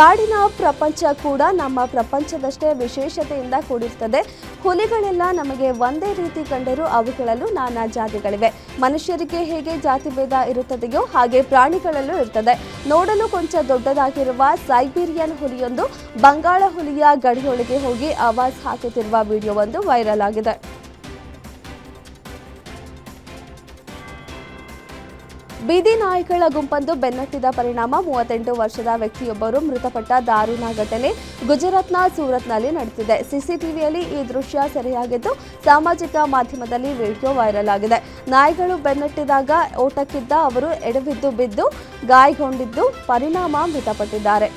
ಕಾಡಿನ ಪ್ರಪಂಚ ಕೂಡ ನಮ್ಮ ಪ್ರಪಂಚದಷ್ಟೇ ವಿಶೇಷತೆಯಿಂದ ಕೂಡಿರ್ತದೆ. ಹುಲಿಗಳೆಲ್ಲ ನಮಗೆ ಒಂದೇ ರೀತಿ ಕಂಡರೂ ಅವುಗಳಲ್ಲೂ ನಾನಾ ಜಾತಿಗಳಿವೆ. ಮನುಷ್ಯರಿಗೆ ಹೇಗೆ ಜಾತಿ ಭೇದ ಇರುತ್ತದೆಯೋ ಹಾಗೆ ಪ್ರಾಣಿಗಳಲ್ಲೂ ಇರ್ತದೆ. ನೋಡಲು ಕೊಂಚ ದೊಡ್ಡದಾಗಿರುವ ಸೈಬೀರಿಯನ್ ಹುಲಿಯೊಂದು ಬಂಗಾಳ ಹುಲಿಯ ಗಡಿಯೊಳಗೆ ಹೋಗಿ ಆವಾಜ್ ಹಾಕುತ್ತಿರುವ ವಿಡಿಯೋ ಒಂದು ವೈರಲ್ ಆಗಿದೆ. ಬೀದಿ ನಾಯಿಗಳ ಗುಂಪೊಂದು ಬೆನ್ನಟ್ಟಿದ ಪರಿಣಾಮ ಮೂವತ್ತೆಂಟು ವರ್ಷದ ವ್ಯಕ್ತಿಯೊಬ್ಬರು ಮೃತಪಟ್ಟ ದಾರುಣ ಘಟನೆ ಗುಜರಾತ್ನ ಸೂರತ್ನಲ್ಲಿ ನಡೆದಿದೆ. ಸಿಸಿಟಿವಿಯಲ್ಲಿ ಈ ದೃಶ್ಯ ಸೆರೆಯಾಗಿದ್ದು ಸಾಮಾಜಿಕ ಮಾಧ್ಯಮದಲ್ಲಿ ವಿಡಿಯೋ ವೈರಲ್ ಆಗಿದೆ. ನಾಯಿಗಳು ಬೆನ್ನಟ್ಟಿದಾಗ ಓಟಕ್ಕಿದ್ದ ಅವರು ಎಡವಿದ್ದು ಬಿದ್ದು ಗಾಯಗೊಂಡಿದ್ದು ಪರಿಣಾಮ ಮೃತಪಟ್ಟಿದ್ದಾರೆ.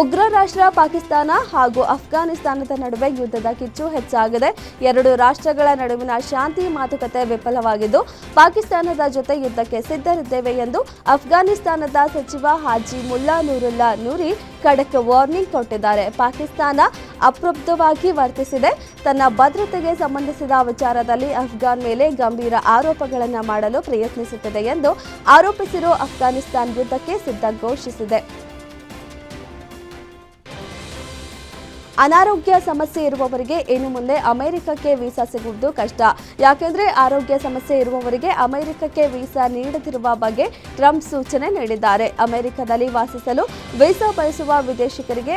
ಉಗ್ರ ರಾಷ್ಟ್ರ ಪಾಕಿಸ್ತಾನ ಹಾಗೂ ಅಫ್ಘಾನಿಸ್ತಾನದ ನಡುವೆ ಯುದ್ಧದ ಕಿಚ್ಚು ಹೆಚ್ಚಾಗಿದೆ. ಎರಡು ರಾಷ್ಟ್ರಗಳ ನಡುವಿನ ಶಾಂತಿ ಮಾತುಕತೆ ವಿಫಲವಾಗಿದ್ದು, ಪಾಕಿಸ್ತಾನದ ಜೊತೆ ಯುದ್ಧಕ್ಕೆ ಸಿದ್ಧರಿದ್ದೇವೆ ಎಂದು ಅಫ್ಘಾನಿಸ್ತಾನದ ಸಚಿವ ಹಾಜಿ ಮುಲ್ಲಾ ನೂರುಲ್ಲಾ ನೂರಿ ಖಡಕ್ ವಾರ್ನಿಂಗ್ ಕೊಟ್ಟಿದ್ದಾರೆ. ಪಾಕಿಸ್ತಾನ ಅಪ್ರಬ್ಧವಾಗಿ ವರ್ತಿಸಿದೆ. ತನ್ನ ಭದ್ರತೆಗೆ ಸಂಬಂಧಿಸಿದ ವಿಚಾರದಲ್ಲಿ ಅಫ್ಘಾನ್ ಮೇಲೆ ಗಂಭೀರ ಆರೋಪಗಳನ್ನು ಮಾಡಲು ಪ್ರಯತ್ನಿಸುತ್ತಿದೆ ಎಂದು ಆರೋಪಿಸಿರುವ ಅಫ್ಘಾನಿಸ್ತಾನ್ ಯುದ್ಧಕ್ಕೆ ಸಿದ್ಧ ಘೋಷಿಸಿದೆ. ಅನಾರೋಗ್ಯ ಸಮಸ್ಯೆ ಇರುವವರಿಗೆ ಇನ್ನು ಮುಂದೆ ಅಮೆರಿಕಕ್ಕೆ ವೀಸಾ ಸಿಗುವುದು ಕಷ್ಟ. ಯಾಕೆಂದ್ರೆ ಆರೋಗ್ಯ ಸಮಸ್ಯೆ ಇರುವವರಿಗೆ ಅಮೆರಿಕಕ್ಕೆ ವೀಸಾ ನೀಡದಿರುವ ಬಗ್ಗೆ ಟ್ರಂಪ್ ಸೂಚನೆ ನೀಡಿದ್ದಾರೆ. ಅಮೆರಿಕದಲ್ಲಿ ವಾಸಿಸಲು ವೀಸಾ ಬಯಸುವ ವಿದೇಶಿಗರಿಗೆ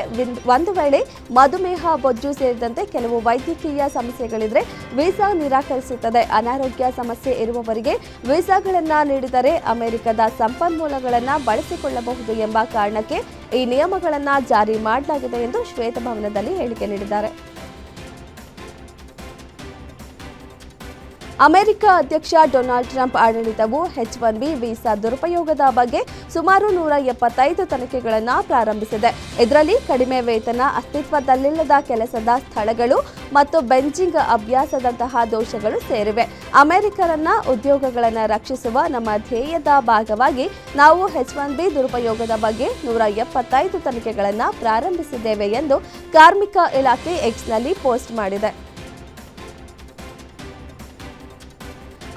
ಒಂದು ವೇಳೆ ಮಧುಮೇಹ, ಬೊಜ್ಜು ಸೇರಿದಂತೆ ಕೆಲವು ವೈದ್ಯಕೀಯ ಸಮಸ್ಯೆಗಳಿದ್ರೆ ವೀಸಾ ನಿರಾಕರಿಸುತ್ತದೆ. ಅನಾರೋಗ್ಯ ಸಮಸ್ಯೆ ಇರುವವರಿಗೆ ವೀಸಾಗಳನ್ನು ನೀಡಿದರೆ ಅಮೆರಿಕದ ಸಂಪನ್ಮೂಲಗಳನ್ನು ಬಳಸಿಕೊಳ್ಳಬಹುದು ಎಂಬ ಕಾರಣಕ್ಕೆ ಈ ನಿಯಮಗಳನ್ನು ಜಾರಿ ಮಾಡಲಾಗಿದೆ ಎಂದು ಶ್ವೇತಭವನದಲ್ಲಿ ಹೇಳಿಕೆ ನೀಡಿದ್ದಾರೆ. ಅಮೆರಿಕ ಅಧ್ಯಕ್ಷ ಡೊನಾಲ್ಡ್ ಟ್ರಂಪ್ ಆಡಳಿತವು ಎಚ್ ಒನ್ ಬಿ ವೀಸಾ ದುರುಪಯೋಗದ ಬಗ್ಗೆ ಸುಮಾರು ನೂರ ಎಪ್ಪತ್ತೈದು ತನಿಖೆಗಳನ್ನು ಪ್ರಾರಂಭಿಸಿದೆ. ಇದರಲ್ಲಿ ಕಡಿಮೆ ವೇತನ, ಅಸ್ತಿತ್ವದಲ್ಲಿಲ್ಲದ ಕೆಲಸದ ಸ್ಥಳಗಳು ಮತ್ತು ಬೆಂಜಿಂಗ್ ಅಭ್ಯಾಸದಂತಹ ದೋಷಗಳು ಸೇರಿವೆ. ಅಮೆರಿಕರನ್ನ ಉದ್ಯೋಗಗಳನ್ನು ರಕ್ಷಿಸುವ ನಮ್ಮ ಧ್ಯೇಯದ ಭಾಗವಾಗಿ ನಾವು ಎಚ್ ಒನ್ ಬಿ ದುರುಪಯೋಗದ ಬಗ್ಗೆ ನೂರ ಎಪ್ಪತ್ತೈದು ತನಿಖೆಗಳನ್ನು ಪ್ರಾರಂಭಿಸಿದ್ದೇವೆ ಎಂದು ಕಾರ್ಮಿಕ ಇಲಾಖೆ ಎಕ್ಸ್ನಲ್ಲಿ ಪೋಸ್ಟ್ ಮಾಡಿದೆ.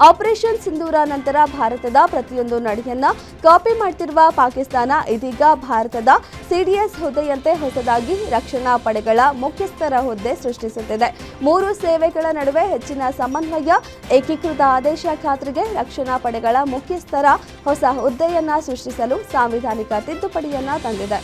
ಆಪರೇಷನ್ ಸಿಂಧೂರ ನಂತರ ಭಾರತದ ಪ್ರತಿಯೊಂದು ನಡೆಯನ್ನ ಕಾಪಿ ಮಾಡ್ತಿರುವ ಪಾಕಿಸ್ತಾನ ಇದೀಗ ಭಾರತದ ಸಿಡಿಎಸ್ ಹುದ್ದೆಯಂತೆ ಹೊಸದಾಗಿ ರಕ್ಷಣಾ ಪಡೆಗಳ ಮುಖ್ಯಸ್ಥರ ಹುದ್ದೆ ಸೃಷ್ಟಿಸುತ್ತಿದೆ. ಮೂರು ಸೇವೆಗಳ ನಡುವೆ ಹೆಚ್ಚಿನ ಸಮನ್ವಯ, ಏಕೀಕೃತ ಆದೇಶ ಖಾತ್ರಿಗೆ ರಕ್ಷಣಾ ಪಡೆಗಳ ಮುಖ್ಯಸ್ಥರ ಹೊಸ ಹುದ್ದೆಯನ್ನ ಸೃಷ್ಟಿಸಲು ಸಾಂವಿಧಾನಿಕ ತಿದ್ದುಪಡಿಯನ್ನ ತಂದಿದೆ.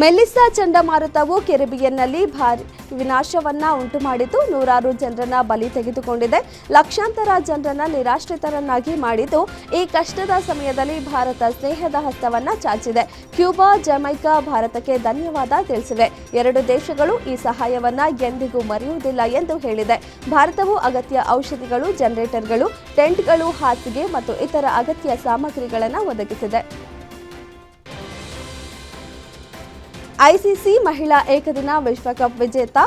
ಮೆಲಿಸಾ ಚಂಡಮಾರುತವು ಕೆರಿಬಿಯನ್ನಲ್ಲಿ ಭಾರಿ ವಿನಾಶವನ್ನ ಉಂಟು ಮಾಡಿದ್ದು ನೂರಾರು ಜನರನ್ನ ಬಲಿ ತೆಗೆದುಕೊಂಡಿದೆ. ಲಕ್ಷಾಂತರ ಜನರನ್ನ ನಿರಾಶ್ರಿತರನ್ನಾಗಿ ಮಾಡಿದ್ದು ಈ ಕಷ್ಟದ ಸಮಯದಲ್ಲಿ ಭಾರತ ಸ್ನೇಹದ ಹಸ್ತವನ್ನ ಚಾಚಿದೆ. ಕ್ಯೂಬಾ, ಜಮೈಕಾ ಭಾರತಕ್ಕೆ ಧನ್ಯವಾದ ತಿಳಿಸಿವೆ. ಎರಡು ದೇಶಗಳು ಈ ಸಹಾಯವನ್ನ ಎಂದಿಗೂ ಮರೆಯುವುದಿಲ್ಲ ಎಂದು ಹೇಳಿದೆ. ಭಾರತವು ಅಗತ್ಯ ಔಷಧಿಗಳು, ಜನರೇಟರ್ಗಳು, ಟೆಂಟ್ಗಳು, ಹಾಸಿಗೆ ಮತ್ತು ಇತರ ಅಗತ್ಯ ಸಾಮಗ್ರಿಗಳನ್ನು ಒದಗಿಸಿದೆ. ಐಸಿಸಿ ಮಹಿಳಾ ಏಕದಿನ ವಿಶ್ವಕಪ್ ವಿಜೇತ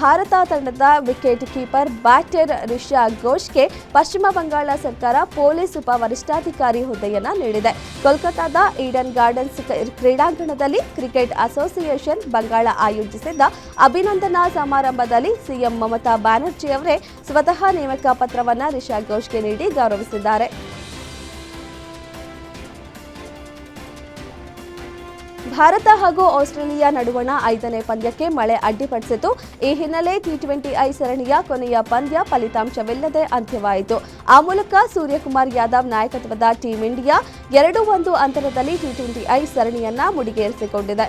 ಭಾರತ ತಂಡದ ವಿಕೆಟ್ ಕೀಪರ್ ಬ್ಯಾಟರ್ ರಿಷಾ ಘೋಷ್ಗೆ ಪಶ್ಚಿಮ ಬಂಗಾಳ ಸರ್ಕಾರ ಪೊಲೀಸ್ ಉಪ ವರಿಷ್ಠಾಧಿಕಾರಿ ಹುದ್ದೆಯನ್ನು ನೀಡಿದೆ. ಕೋಲ್ಕತ್ತಾದ ಈಡನ್ ಗಾರ್ಡನ್ಸ್ ಕ್ರೀಡಾಂಗಣದಲ್ಲಿ ಕ್ರಿಕೆಟ್ ಅಸೋಸಿಯೇಷನ್ ಬಂಗಾಳ ಆಯೋಜಿಸಿದ್ದ ಅಭಿನಂದನಾ ಸಮಾರಂಭದಲ್ಲಿ ಸಿಎಂ ಮಮತಾ ಬ್ಯಾನರ್ಜಿ ಅವರೇ ಸ್ವತಃ ನೇಮಕ ಪತ್ರವನ್ನು ರಿಷಾ ಘೋಷ್ಗೆ ನೀಡಿ ಗೌರವಿಸಿದ್ದಾರೆ. ಭಾರತ ಹಾಗೂ ಆಸ್ಟ್ರೇಲಿಯಾ ನಡುವಣ ಐದನೇ ಪಂದ್ಯಕ್ಕೆ ಮಳೆ ಅಡ್ಡಿಪಡಿಸಿತು. ಈ ಹಿನ್ನೆಲೆ ಟಿ ಟ್ವೆಂಟಿ ಐ ಸರಣಿಯ ಕೊನೆಯ ಪಂದ್ಯ ಫಲಿತಾಂಶವಿಲ್ಲದೆ ಅಂತ್ಯವಾಯಿತು. ಆ ಮೂಲಕ ಸೂರ್ಯಕುಮಾರ್ ಯಾದವ್ ನಾಯಕತ್ವದ ಟೀಂ ಇಂಡಿಯಾ ಎರಡು ಒಂದು ಅಂತರದಲ್ಲಿ ಟಿ ಟ್ವೆಂಟಿ ಐ ಸರಣಿಯನ್ನ ಮುಡಿಗೇರಿಸಿಕೊಂಡಿದೆ.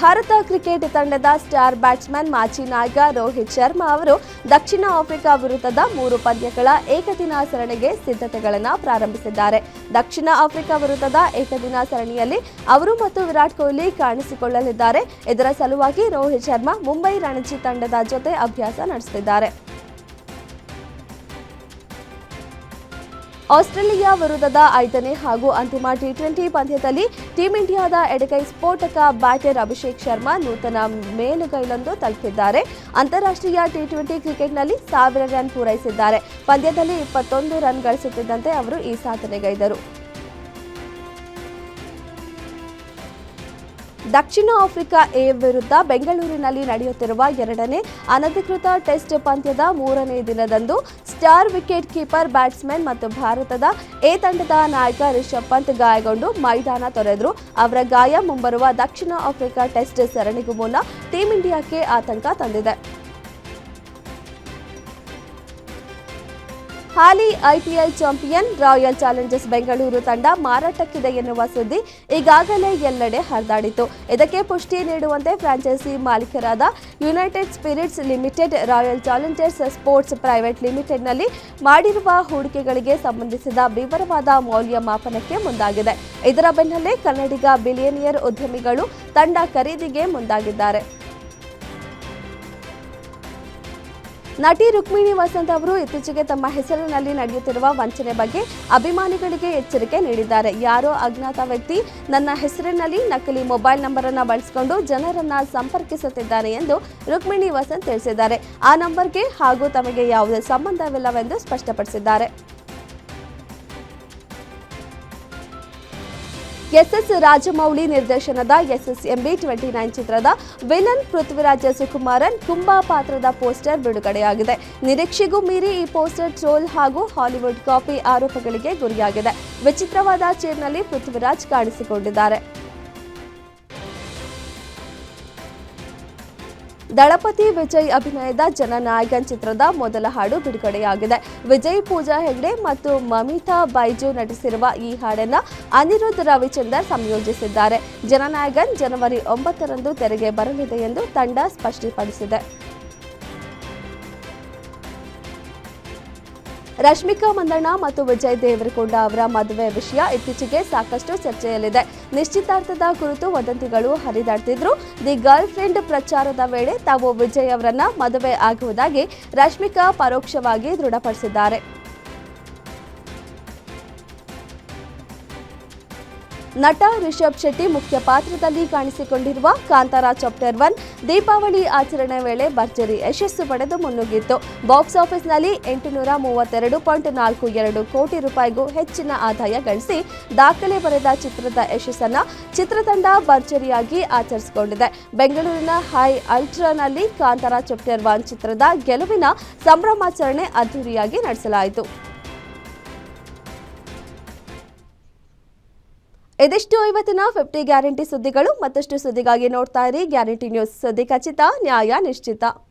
ಭಾರತ ಕ್ರಿಕೆಟ್ ತಂಡದ ಸ್ಟಾರ್ ಬ್ಯಾಟ್ಸ್ಮನ್ ಮಾಜಿ ನಾಯಕ ರೋಹಿತ್ ಶರ್ಮಾ ಅವರು ದಕ್ಷಿಣ ಆಫ್ರಿಕಾ ವಿರುದ್ಧದ ಮೂರು ಪಂದ್ಯಗಳ ಏಕದಿನ ಸರಣಿಗೆ ಸಿದ್ಧತೆಗಳನ್ನು ಪ್ರಾರಂಭಿಸಿದ್ದಾರೆ. ದಕ್ಷಿಣ ಆಫ್ರಿಕಾ ವಿರುದ್ಧದ ಏಕದಿನ ಸರಣಿಯಲ್ಲಿ ಅವರು ಮತ್ತು ವಿರಾಟ್ ಕೊಹ್ಲಿ ಕಾಣಿಸಿಕೊಳ್ಳಲಿದ್ದಾರೆ. ಇದರ ಸಲುವಾಗಿ ರೋಹಿತ್ ಶರ್ಮಾ ಮುಂಬೈ ರಣಜಿ ತಂಡದ ಜೊತೆ ಅಭ್ಯಾಸ ನಡೆಸುತ್ತಿದ್ದಾರೆ ಆಸ್ಟ್ರೇಲಿಯಾ ವಿರುದ್ಧದ ಐದನೇ ಹಾಗೂ ಅಂತಿಮ ಟಿ ಟ್ವೆಂಟಿ ಪಂದ್ಯದಲ್ಲಿ ಟೀಂ ಇಂಡಿಯಾದ ಎಡಗೈ ಸ್ಫೋಟಕ ಬ್ಯಾಟರ್ ಅಭಿಷೇಕ್ ಶರ್ಮಾ ನೂತನ ಮೇಲುಗೈಲೊಂದು ತಲುಪಿದ್ದಾರೆ. ಅಂತಾರಾಷ್ಟ್ರೀಯ ಟಿ ಟ್ವೆಂಟಿ ಕ್ರಿಕೆಟ್ನಲ್ಲಿ ಸಾವಿರ ರನ್ ಪೂರೈಸಿದ್ದಾರೆ. ಪಂದ್ಯದಲ್ಲಿ ಇಪ್ಪತ್ತೊಂದು ರನ್ ಗಳಿಸುತ್ತಿದ್ದಂತೆ ಅವರು ಈ ಸಾಧನೆಗೈದರು. ದಕ್ಷಿಣ ಆಫ್ರಿಕಾ ಎ ವಿರುದ್ಧ ಬೆಂಗಳೂರಿನಲ್ಲಿ ನಡೆಯುತ್ತಿರುವ ಎರಡನೇ ಅನಧಿಕೃತ ಟೆಸ್ಟ್ ಪಂದ್ಯದ ಮೂರನೇ ದಿನದಂದು ಸ್ಟಾರ್ ವಿಕೆಟ್ ಕೀಪರ್, ಬ್ಯಾಟ್ಸ್ಮನ್ ಮತ್ತು ಭಾರತದ ಎ ತಂಡದ ನಾಯಕ ರಿಷಬ್ ಪಂತ್ ಗಾಯಗೊಂಡು ಮೈದಾನ ತೊರೆದರು. ಅವರ ಗಾಯ ಮುಂಬರುವ ದಕ್ಷಿಣ ಆಫ್ರಿಕಾ ಟೆಸ್ಟ್ ಸರಣಿಗೂ ಮುನ್ನ ಟೀಂ ಇಂಡಿಯಾಕ್ಕೆ ಆತಂಕ ತಂದಿದೆ. ಹಾಲಿ IPL champion Royal Challengers Bengaluru ತಂಡ ಮಾರಾಟಕ್ಕಿದೆ ಎನ್ನುವ ಸುದ್ದಿ ಈಗಾಗಲೇ ಎಲ್ಲೆಡೆ ಹರಿದಾಡಿತು ಇದಕ್ಕೆ ಪುಷ್ಟಿ ನೀಡುವಂತೆ franchise ಮಾಲೀಕರಾದ United Spirits Limited, Royal Challengers Sports Private ಲಿಮಿಟೆಡ್ನಲ್ಲಿ ಮಾಡಿರುವ ಹೂಡಿಕೆಗಳಿಗೆ ಸಂಬಂಧಿಸಿದ ವಿವರವಾದ ಮೌಲ್ಯಮಾಪನಕ್ಕೆ ಮುಂದಾಗಿದೆ. ಇದರ ಬೆನ್ನಲ್ಲೇ ಕನ್ನಡಿಗ ಬಿಲಿಯನಿಯರ್ ಉದ್ಯಮಿಗಳು ತಂಡ ಖರೀದಿಗೆ ಮುಂದಾಗಿದ್ದಾರೆ. ನಟಿ ರುಕ್ಮಿಣಿ ವಸಂತ್ ಅವರು ಇತ್ತೀಚೆಗೆ ತಮ್ಮ ಹೆಸರಿನಲ್ಲಿ ನಡೆಯುತ್ತಿರುವ ವಂಚನೆ ಬಗ್ಗೆ ಅಭಿಮಾನಿಗಳಿಗೆ ಎಚ್ಚರಿಕೆ ನೀಡಿದ್ದಾರೆ. ಯಾರೋ ಅಜ್ಞಾತ ವ್ಯಕ್ತಿ ನನ್ನ ಹೆಸರಿನಲ್ಲಿ ನಕಲಿ ಮೊಬೈಲ್ ನಂಬರ್ ಅನ್ನ ಬಳಸಿಕೊಂಡು ಜನರನ್ನ ಸಂಪರ್ಕಿಸುತ್ತಿದ್ದಾನೆ ಎಂದು ರುಕ್ಮಿಣಿ ವಸಂತ್ ತಿಳಿಸಿದ್ದಾರೆ. ಆ ನಂಬರ್ಗೆ ಹಾಗೂ ತಮಗೆ ಯಾವುದೇ ಸಂಬಂಧವಿಲ್ಲವೆಂದು ಸ್ಪಷ್ಟಪಡಿಸಿದ್ದಾರೆ. ಎಸ್ಎಸ್ ರಾಜಮೌಳಿ ನಿರ್ದೇಶನದ ಎಸ್ಎಸ್ಎಂಬಿ ಟ್ವೆಂಟಿ ನೈನ್ ಚಿತ್ರದ ವಿಲನ್ ಪೃಥ್ವಿರಾಜ ಸುಕುಮಾರನ್ ಕುಂಬಾ ಪಾತ್ರದ ಪೋಸ್ಟರ್ ಬಿಡುಗಡೆಯಾಗಿದೆ. ನಿರೀಕ್ಷೆಗೂ ಮೀರಿ ಈ ಪೋಸ್ಟರ್ ಟ್ರೋಲ್ ಹಾಗೂ ಹಾಲಿವುಡ್ ಕಾಪಿ ಆರೋಪಗಳಿಗೆ ಗುರಿಯಾಗಿದೆ. ವಿಚಿತ್ರವಾದ ಚೇರ್ನಲ್ಲಿ ಪೃಥ್ವಿರಾಜ್ ಕಾಣಿಸಿಕೊಂಡಿದ್ದಾರೆ. ದಳಪತಿ ವಿಜಯ್ ಅಭಿನಯದ ಜನನಾಯಕನ್ ಚಿತ್ರದ ಮೊದಲ ಹಾಡು ಬಿಡುಗಡೆಯಾಗಿದೆ. ವಿಜಯ್, ಪೂಜಾ ಹೆಗ್ಡೆ ಮತ್ತು ಮಮಿತಾ ಬೈಜು ನಟಿಸಿರುವ ಈ ಹಾಡನ್ನ ಅನಿರುದ್ಧ ರವಿಚಂದರ್ ಸಂಯೋಜಿಸಿದ್ದಾರೆ. ಜನನಾಯಕನ್ ಜನವರಿ ಒಂಬತ್ತರಂದು ತೆರೆಗೆ ಬರಲಿದೆ ಎಂದು ತಂಡ ಸ್ಪಷ್ಟಪಡಿಸಿದೆ. ರಶ್ಮಿಕಾ ಮಂದಣ್ಣ ಮತ್ತು ವಿಜಯ್ ದೇವರಕೊಂಡ ಅವರ ಮದುವೆ ವಿಷಯ ಇತ್ತೀಚೆಗೆ ಸಾಕಷ್ಟು ಚರ್ಚೆಯಲ್ಲಿದೆ. ನಿಶ್ಚಿತಾರ್ಥದ ಕುರಿತು ವದಂತಿಗಳು ಹರಿದಾಡ್ತಿದ್ರು. ದಿ ಗರ್ಲ್ ಫ್ರೆಂಡ್ ಪ್ರಚಾರದ ವೇಳೆ ತಾವು ವಿಜಯ್ ಅವರನ್ನ ಮದುವೆ ಆಗುವುದಾಗಿ ರಶ್ಮಿಕಾ ಪರೋಕ್ಷವಾಗಿ ದೃಢಪಡಿಸಿದ್ದಾರೆ. ನಟ ರಿಷಬ್ ಶೆಟ್ಟಿ ಮುಖ್ಯ ಪಾತ್ರದಲ್ಲಿ ಕಾಣಿಸಿಕೊಂಡಿರುವ ಕಾಂತಾರ ಚಾಪ್ಟರ್ ಒನ್ ದೀಪಾವಳಿ ಆಚರಣೆ ವೇಳೆ ಭರ್ಜರಿ ಯಶಸ್ಸು ಪಡೆದು ಮುನ್ನುಗ್ಗಿತ್ತು. ಬಾಕ್ಸ್ ಆಫೀಸ್ನಲ್ಲಿ ಎಂಟುನೂರ ಮೂವತ್ತೆರಡು ಪಾಯಿಂಟ್ ನಾಲ್ಕು ಎರಡು ಕೋಟಿ ರೂಪಾಯಿಗೂ ಹೆಚ್ಚಿನ ಆದಾಯ ಗಳಿಸಿ ದಾಖಲೆ ಬರೆದ ಚಿತ್ರದ ಯಶಸ್ಸನ್ನು ಚಿತ್ರತಂಡ ಭರ್ಜರಿಯಾಗಿ ಆಚರಿಸಿಕೊಂಡಿದೆ. ಬೆಂಗಳೂರಿನ ಹೈ ಅಲ್ಟ್ರಾನಲ್ಲಿ ಕಾಂತಾರ ಚಾಪ್ಟರ್ ಒನ್ ಚಿತ್ರದ ಗೆಲುವಿನ ಸಂಭ್ರಮಾಚರಣೆ ಅದ್ದೂರಿಯಾಗಿ ನಡೆಸಲಾಯಿತು. ಇದಿಷ್ಟು ಇವತ್ತಿನ ಫಿಫ್ಟಿ ಗ್ಯಾರಂಟಿ ಸುದ್ದಿಗಳು ಮತ್ತಷ್ಟು ಸುದ್ದಿಗಾಗಿ ನೋಡ್ತಾ ಇರಿ. ಗ್ಯಾರಂಟಿ ನ್ಯೂಸ್ ಸುದ್ದಿ ಖಚಿತ, ನ್ಯಾಯ ನಿಶ್ಚಿತ.